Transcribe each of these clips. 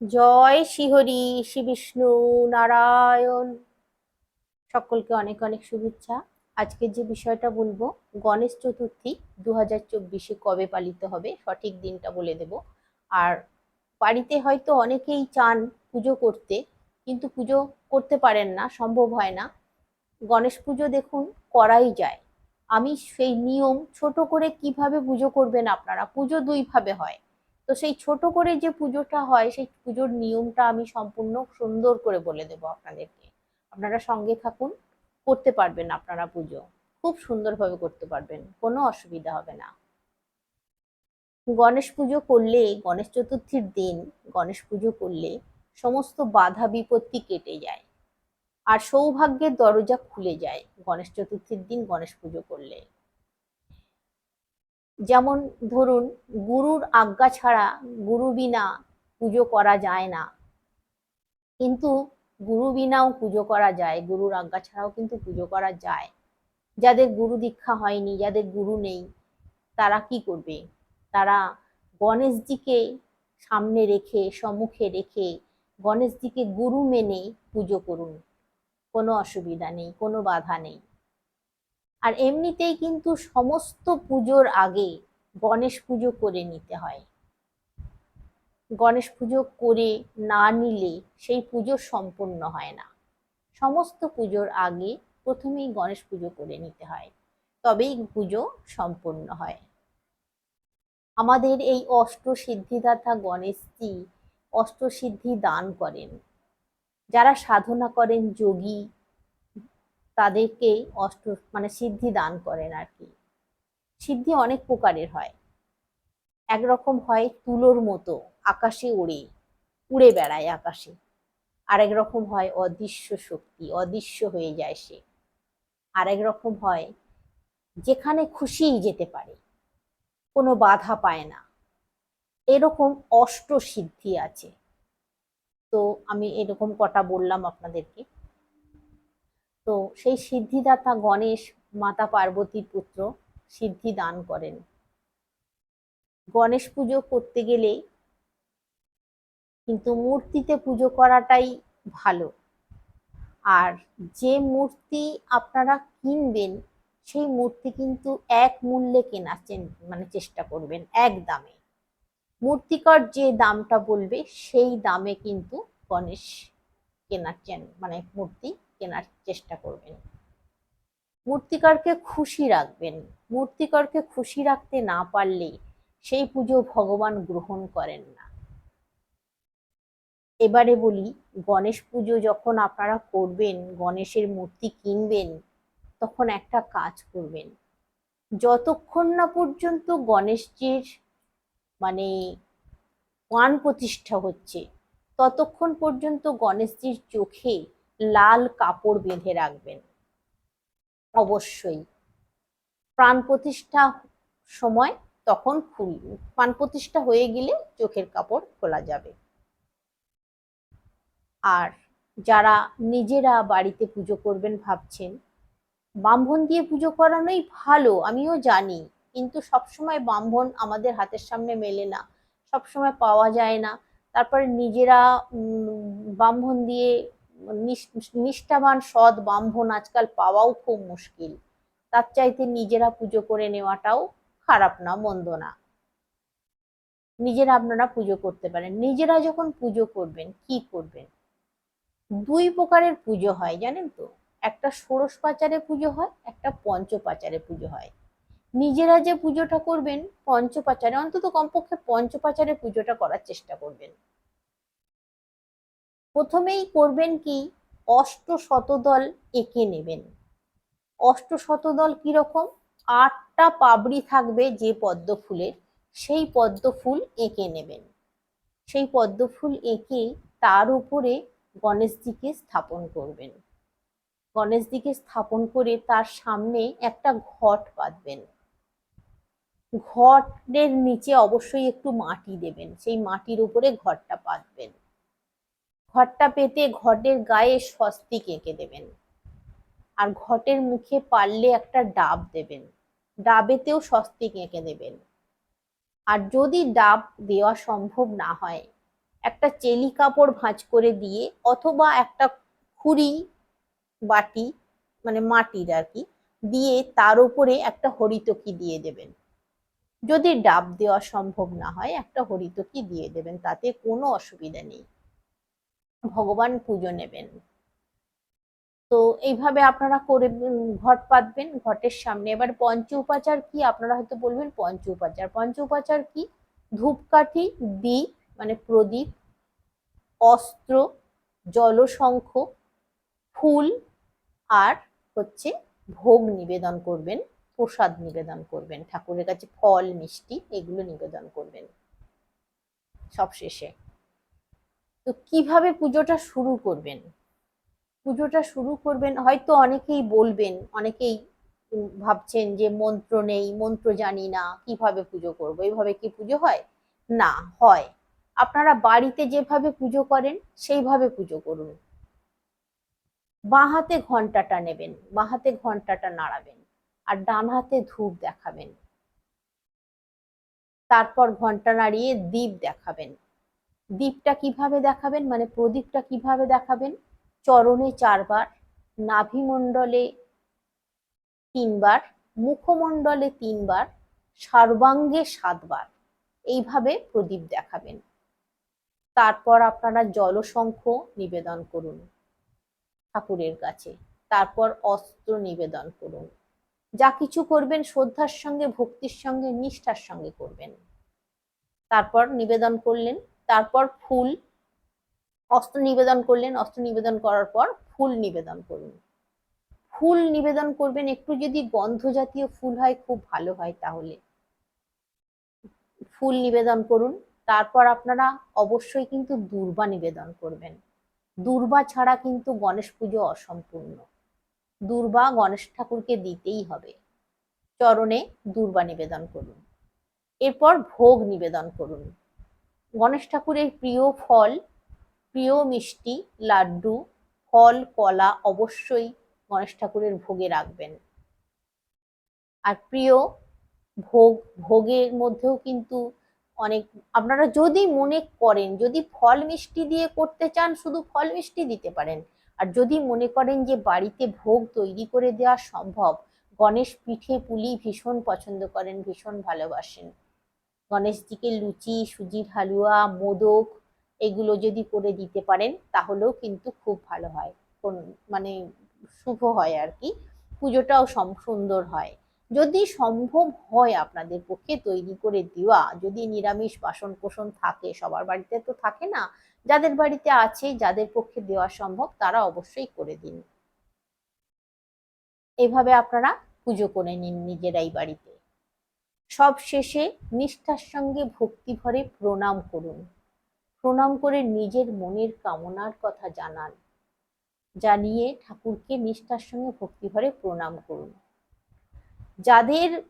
জয় শ্রীহরি শ্রী বিষ্ণু নারায়ণ। সকলকে অনেক অনেক শুভেচ্ছা। আজকে যে বিষয়টা বলব, গণেশ চতুর্থী দু হাজার চব্বিশে কবে পালিত হবে সঠিক দিনটা বলে দেব। আর বাড়িতে হয়তো অনেকেই চান পুজো করতে, কিন্তু পুজো করতে পারেন না, সম্ভব হয় না। গণেশ পুজো দেখুন, করাই যায়। আমি সেই নিয়ম ছোট করে কীভাবে পুজো করবেন আপনারা? পুজো দুইভাবে হয়। তো সেই ছোট করে যে পুজোটা হয়, সেই পুজোর নিয়মটা আমি সম্পূর্ণ সুন্দর করে বলে দেবো আপনাদেরকে। আপনারা সঙ্গে থাকুন, করতে পারবেন আপনারা পুজো। খুব সুন্দরভাবে করতে পারবেন, কোনো অসুবিধা হবে না। গণেশ পুজো করলে, গণেশ চতুর্থীর দিন গণেশ পুজো করলে সমস্ত বাধা বিপত্তি কেটে যায়। আর সৌভাগ্যের দরজা খুলে যায় গণেশ চতুর্থীর দিন গণেশ পুজো করলে। যেমন ধরুন, গুরুর আজ্ঞা ছাড়া গুরু বিনা পুজো করা যায় না। কিন্তু গুরু বিনাও পুজো করা যায়, গুরুর আজ্ঞা ছাড়াও কিন্তু পুজো করা যায়। যাদের গুরু দীক্ষা হয়নি, যাদের গুরু নেই, তারা কি করবে? তারা গণেশজিকে সামনে রেখে, সম্মুখে রেখে গণেশজিকে গুরু মেনে পুজো করুন। কোনো অসুবিধা নেই, কোনো বাধা নেই। আর এমনিতেই কিন্তু সমস্ত পুজোর আগে গণেশ পুজো করে নিতে হয়। গণেশ পুজো করে না নিলে সেই পুজো সম্পূর্ণ হয় না। সমস্ত পুজোর আগে প্রথমেই গণেশ পুজো করে নিতে হয়, তবেই পুজো সম্পূর্ণ হয়। আমাদের এই অষ্ট সিদ্ধিদাতা গণেশজি অষ্টসিদ্ধি দান করেন। যারা সাধনা করেন যোগী তাদেরকে অষ্ট মানে সিদ্ধি দান করেন আর কি। সিদ্ধি অনেক প্রকারের হয়। একরকম হয় তুলোর মতো, আকাশে উড়ে উড়ে বেড়ায় আকাশে। আরেক রকম হয় অদৃশ্য শক্তি, অদৃশ্য হয়ে যায় সে। আরেক রকম হয় যেখানে খুশিই যেতে পারে, কোনো বাধা পায় না। এরকম অষ্ট সিদ্ধি আছে। তো আমি এরকম কটা বললাম আপনাদেরকে। তো সেই সিদ্ধিদাতা গণেশ মাতা পার্বতীর পুত্র সিদ্ধি দান করেন। গণেশ পুজো করতে গেলে কিন্তু মূর্তিতে পুজো করাটাই ভালো। আর যে মূর্তি আপনারা কিনবেন, সেই মূর্তি কিন্তু এক মূল্যে কেনার মানে চেষ্টা করবেন, এক দামে। মূর্তিকার যে দামটা বলবে, সেই দামে কিন্তু গণেশ কেনার মানে মূর্তি কেনার চেষ্টা করবেন। মূর্তিকারকে খুশি রাখবেন। মূর্তিকারকে খুশি রাখতে না পারলে সেই পুজো ভগবান গ্রহণ করেন না। এবারে বলি, গণেশ পুজো যখন আপনারা করবেন, গণেশের মূর্তি কিনবেন, তখন একটা কাজ করবেন। যতক্ষণ না পর্যন্ত গণেশজির মানে পান প্রতিষ্ঠা হচ্ছে, ততক্ষণ পর্যন্ত গণেশজির চোখে লাল কাপড় বেঁধে রাখবেন। অবশ্যই। প্রাণ প্রতিষ্ঠা সময় তখন খুল, প্রাণ প্রতিষ্ঠা হয়ে গেলে চোখের কাপড় খোলা যাবে। আর যারা নিজেরা বাড়িতে পুজো করবেন ভাবছেন, ব্রাহ্মণ দিয়ে পুজো করানোই ভালো, আমিও জানি। কিন্তু সবসময় ব্রাহ্মণ আমাদের হাতের সামনে মেলে না, সবসময় পাওয়া যায় না। তারপরে নিজেরা ব্রাহ্মণ দিয়ে নিষ্ঠাবান, সৎ ব্রাহ্মণ আজকাল পাওয়াও খুব মুশকিল। তার চাইতে নিজেরা পুজো করে নেওয়াটাও খারাপ না, মন্দ না। নিজেরা আপনারা পুজো করতে পারেন। নিজেরা যখন পুজো করবেন, কি করবেন? দুই প্রকারের পুজো হয়, জানেন তো? একটা ষোড়শ পাচারে পুজো হয়, একটা পঞ্চপাচারে পুজো হয়। নিজেরা যে পুজোটা করবেন পঞ্চপাচারে অন্তত কমপক্ষে পঞ্চপাচারে পুজোটা করার চেষ্টা করবেন। প্রথমেই করবেন কি? অষ্ট শতদল এঁকে নেবেন। অষ্ট শতদল কীরকম? আটটা পাবড়ি থাকবে যে পদ্ম ফুলের সেই পদ্ম ফুল এঁকে নেবেন। সেই পদ্ম ফুল এঁকে তার উপরে গণেশজিকে স্থাপন করবেন। গণেশজিকে স্থাপন করে তার সামনে একটা ঘট পাতবেন ঘটের নিচে অবশ্যই একটু মাটি দেবেন। সেই মাটির উপরে ঘরটা পাতবেন ঘরটা পেতে ঘটের গায়ে স্বস্তিক এঁকে দেবেন। আর ঘটের মুখে পারলে একটা ডাব দেবেন। ডাবেতেও স্বস্তিক এঁকে দেবেন। আর যদি ডাব দেওয়া সম্ভব না হয়, একটা চেলি কাপড় ভাঁজ করে দিয়ে অথবা একটা খুরি বাটি মানে মাটির আর কি, দিয়ে তার উপরে একটা হরিতকি দিয়ে দেবেন। যদি ডাব দেওয়া সম্ভব না হয়, একটা হরিতকি দিয়ে দেবেন, তাতে কোনো অসুবিধা নেই। ভগবান পুজো নেবেন। তো এইভাবে আপনারা করে ঘট পাতবেন, ঘটের সামনে। এবার পঞ্চ উপাচার কি? আপনারা হয়তো বলবেন পঞ্চ উপাচার। পঞ্চ উপাচার কি? ধূপকাঠি দ্বীপ মানে প্রদীপ, অস্ত্র, জলশঙ্খ, ফুল, আর হচ্ছে ভোগ নিবেদন করবেন, প্রসাদ নিবেদন করবেন, ঠাকুরের কাছে ফল, মিষ্টি, এগুলো নিবেদন করবেন। সবশেষে তো কীভাবে পুজোটা শুরু করবেন? পুজোটা শুরু করবেন, হয়তো অনেকেই বলবেন, অনেকেই ভাবছেন যে মন্ত্র নেই, মন্ত্র জানি না, কীভাবে পুজো করব? এইভাবে কি পুজো হয়? না, হয়। আপনারা বাড়িতে যেভাবে পুজো করেন, সেইভাবে পুজো করুন। বাঁ হাতে ঘন্টাটা নেবেন, বাঁ হাতে ঘন্টাটা নাড়াবেন, আর ডান হাতে ধূপ দেখাবেন। তারপর ঘণ্টা নাড়িয়ে দীপ দেখাবেন। দীপটা কীভাবে দেখাবেন? মানে প্রদীপটা কীভাবে দেখাবেন? চরণে চারবার, নাভিমণ্ডলে তিনবার, মুখমণ্ডলে তিনবার, সর্বাঙ্গে সাতবার। এইভাবে প্রদীপ দেখাবেন। তারপর আপনারা জলশঙ্খ নিবেদন করুন ঠাকুরের কাছে। তারপর অস্ত্র নিবেদন করুন। যা কিছু করবেন শ্রদ্ধার সঙ্গে, ভক্তির সঙ্গে, নিষ্ঠার সঙ্গে করবেন। তারপর নিবেদন করলেন তারপর ফুল, অস্ত্র নিবেদন করলেন, অস্ত্র নিবেদন করার পর ফুল নিবেদন করুন। ফুল নিবেদন করবেন, একটু যদি গন্ধ জাতীয় ফুল হয়, খুব ভালো হয় তাহলে। ফুল নিবেদন করুন, তারপর আপনারা অবশ্যই কিন্তু দুর্বা নিবেদন করবেন। দুর্বা ছাড়া কিন্তু গণেশ পুজো অসম্পূর্ণ। দুর্বা গণেশ ঠাকুরকে দিতেই হবে। চরণে দুর্বা নিবেদন করুন। এরপর ভোগ নিবেদন করুন। গণেশ ঠাকুরের প্রিয় ফল, প্রিয় মিষ্টি, লাড্ডু, ফল, কলা অবশ্যই গণেশ ঠাকুরের ভোগে রাখবেন। আর প্রিয় ভোগ, ভোগের মধ্যেও কিন্তু অনেক, আপনারা যদি মনে করেন, যদি ফল মিষ্টি দিয়ে করতে চান, শুধু ফল মিষ্টি দিতে পারেন। আর যদি মনে করেন যে বাড়িতে ভোগ তৈরি করে দেওয়া সম্ভব, গণেশ পিঠে পুলি ভীষণ পছন্দ করেন, ভীষণ ভালোবাসেন। গণেশজিকে লুচি, সুজির হালুয়া, মোদক এগুলো যদি করে দিতে পারেন, তাহলেও কিন্তু খুব ভালো হয়। কোন মানে শুভ হয় আর কি। পুজোটাও সুন্দর হয়। যদি সম্ভব হয় আপনাদের পক্ষে তৈরি করে দেওয়া, যদি নিরামিষ বাসন কোসন থাকে, সবার বাড়িতে তো থাকে না, যাদের বাড়িতে আছে, যাদের পক্ষে দেওয়া সম্ভব, তারা অবশ্যই করে দিন। এভাবে আপনারা পুজো করে নিন নিজেরাই বাড়িতে। সব শেষে নিষ্ঠার সঙ্গে ভক্তি ভরে প্রণাম করুন। প্রণাম করে নিজের মনের কামনার কথা জানান। জানিয়ে ঠাকুরকে নিষ্ঠার সঙ্গে ভক্তি ভরে প্রণাম করুন। যাদের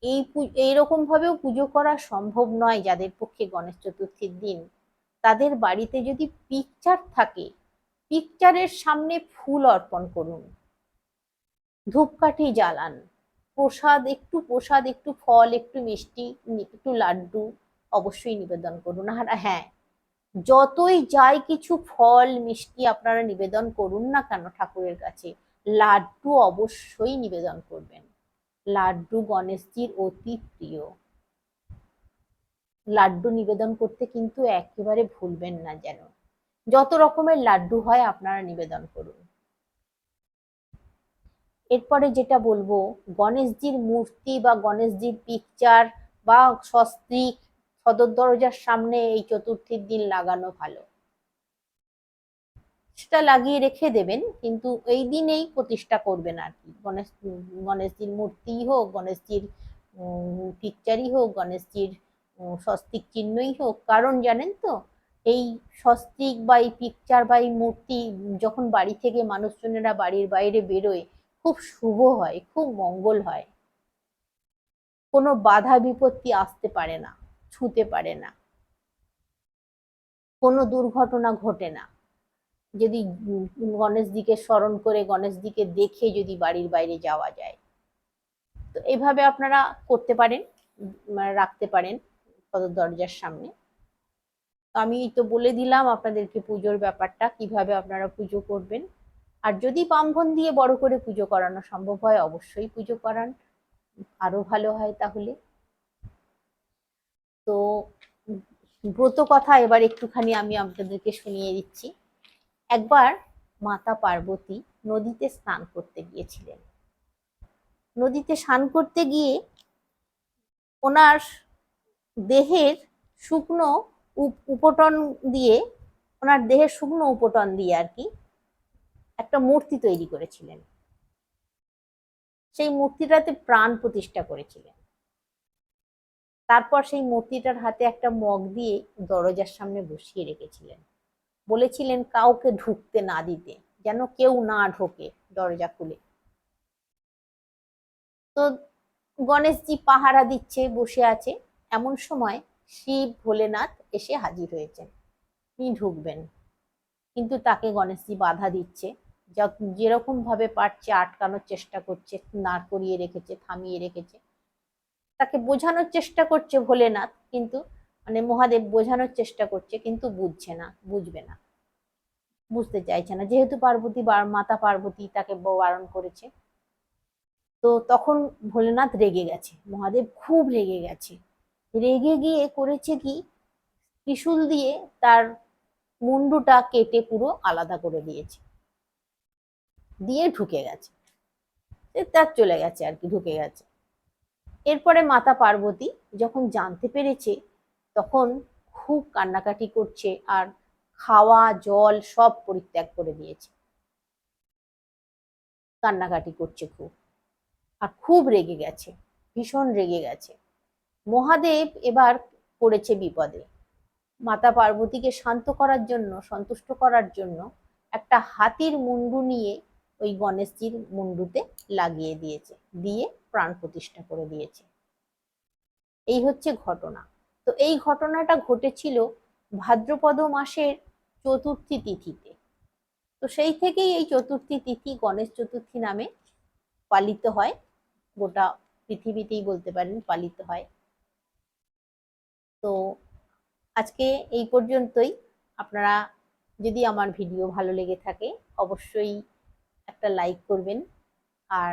এই পু- এইরকম ভাবেও পুজো করা সম্ভব নয়, যাদের পক্ষে গণেশ চতুর্থীর দিন, তাদের বাড়িতে যদি পিকচার থাকে, পিকচারের সামনে ফুল অর্পণ করুন। ধূপকাঠি জ্বালান। প্রসাদ, একটু প্রসাদ, একটু ফল, একটু মিষ্টি, একটু লাড্ডু অবশ্যই নিবেদন করুন। আর হ্যাঁ যতই যাই কিছু ফল, মিষ্টি আপনারা নিবেদন করুন না কেন ঠাকুরের কাছে, লাড্ডু অবশ্যই নিবেদন করবেন। লাড্ডু গণেশজির অতি প্রিয়। লাড্ডু নিবেদন করতে কিন্তু একেবারে ভুলবেন না যেন। যত রকমের লাড্ডু হয় আপনারা নিবেদন করুন। এরপরে যেটা বলব, গণেশজির মূর্তি বা গণেশজির পিকচার বা স্বস্তিক সদর দরজার সামনে এই চতুর্থীর দিন লাগানো ভালো। সেটা লাগিয়ে রেখে দেবেন, কিন্তু এই দিনেই প্রতিষ্ঠা করবেন আর কি। গণেশ, গণেশজির মূর্তি হোক, গণেশজির পিকচারই হোক, গণেশজির স্বস্তিক চিহ্নই হোক, কারণ জানেন তো, এই স্বস্তিক বা এই পিকচার বা এই মূর্তি যখন বাড়ি থেকে মানুষজনেরা বাড়ির বাইরে বেরোয় খুব শুভ হয়, খুব মঙ্গল হয়। কোনো বাধা বিপত্তি আসতে পারে না, ছুঁতে পারে না। কোনো দুর্ঘটনা ঘটে না। যদি গণেশজিকে স্মরণ করে গণেশজিকে দেখে যদি বাড়ির বাইরে যাওয়া যায়। তো এভাবে আপনারা করতে পারেন রাখতে পারেন দরজার সামনে। আমি তো বলে দিলাম আপনাদেরকে পুজোর ব্যাপারটা, কীভাবে আপনারা পুজো করবেন। আর যদি বামভন দিয়ে বড় করে পুজো করানো সম্ভব হয়, অবশ্যই পুজো করান। আরও ভালো হয় তাহলে। তো ব্রত কথা এবার একটুখানি আমি আপনাদেরকে শুনিয়ে দিচ্ছি। একবার মাতা পার্বতী নদীতে স্নান করতে গিয়েছিলেন। নদীতে স্নান করতে গিয়ে ওনার দেহের শুকনো উপ- উপটন দিয়ে, ওনার দেহের শুকনো উপটন দিয়ে আর কি একটা মূর্তি তৈরি করেছিলেন। সেই মূর্তিটাতে প্রাণ প্রতিষ্ঠা করেছিলেন। তারপর সেই মূর্তিটার হাতে একটা মগ দিয়ে দরজার সামনে বসিয়ে রেখেছিলেন। বলেছিলেন, কাউকে ঢুকতে না দিতে, যেন কেউ না ঢোকে দরজা খুলে। তো গণেশজি পাহারা দিচ্ছে, বসে আছে। এমন সময় শিব ভোলেনাথ এসে হাজির হয়েছেন। তিনি ঢুকবেন, কিন্তু তাকে গণেশজি বাধা দিচ্ছে। যেরকম ভাবে পারছে আটকানোর চেষ্টা করছে দাঁড় করিয়ে রেখেছে, থামিয়ে রেখেছে। তাকে বোঝানোর চেষ্টা করছে ভোলেনাথ, কিন্তু মানে মহাদেব বোঝানোর চেষ্টা করছে, কিন্তু বুঝছে না, বুঝবে না। বুঝতে চাইছে না। যেহেতু পার্বতী মাতা পার্বতী তাকে বারণ করেছে, তো তখন ভোলেনাথ রেগে গেছে। মহাদেব খুব রেগে গেছে। রেগে গিয়ে করেছে কি? ত্রিশূল দিয়ে তার মুন্ডুটা কেটে পুরো আলাদা করে দিয়েছে। দিয়ে ঢুকে গেছে। তার চলে গেছে আর কি, ঢুকে গেছে। এরপরে মাতা পার্বতী যখন জানতে পেরেছে, তখন খুব কান্নাকাটি করছে আর খাওয়া, জল সব পরিত্যাগ করে দিয়েছে। কান্নাকাটি করছে খুব। আর খুব রেগে গেছে, ভীষণ রেগে গেছে। মহাদেব এবার পড়েছে বিপদে। মাতা পার্বতীকে শান্ত করার জন্য, সন্তুষ্ট করার জন্য একটা হাতির মুন্ডু নিয়ে ওই গণেশজির মুন্ডুতে লাগিয়ে দিয়েছে, দিয়ে প্রাণ প্রতিষ্ঠা করে দিয়েছে। এই হচ্ছে ঘটনা। তো এই ঘটনাটা ঘটেছিল ভাদ্রপদ মাসের চতুর্থী তিথিতে। তো সেই থেকেই এই চতুর্থী তিথি গণেশ চতুর্থী নামে পালিত হয়। গোটা পৃথিবীতেই বলতে পারেন পালিত হয়। তো আজকে এই পর্যন্তই। আপনারা যদি আমার ভিডিও ভালো লেগে থাকে, অবশ্যই একটা লাইক করবেন। আর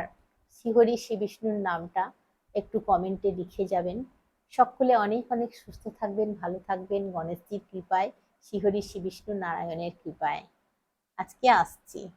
শ্রীহরি শ্রী বিষ্ণুর নামটা একটু কমেন্টে লিখে যাবেন। সকলে অনেক অনেক সুস্থ থাকবেন, ভালো থাকবেন। গণেশজির কৃপায়, শ্রীহরি শ্রী বিষ্ণু নারায়ণের কৃপায়। আজকে আসছি।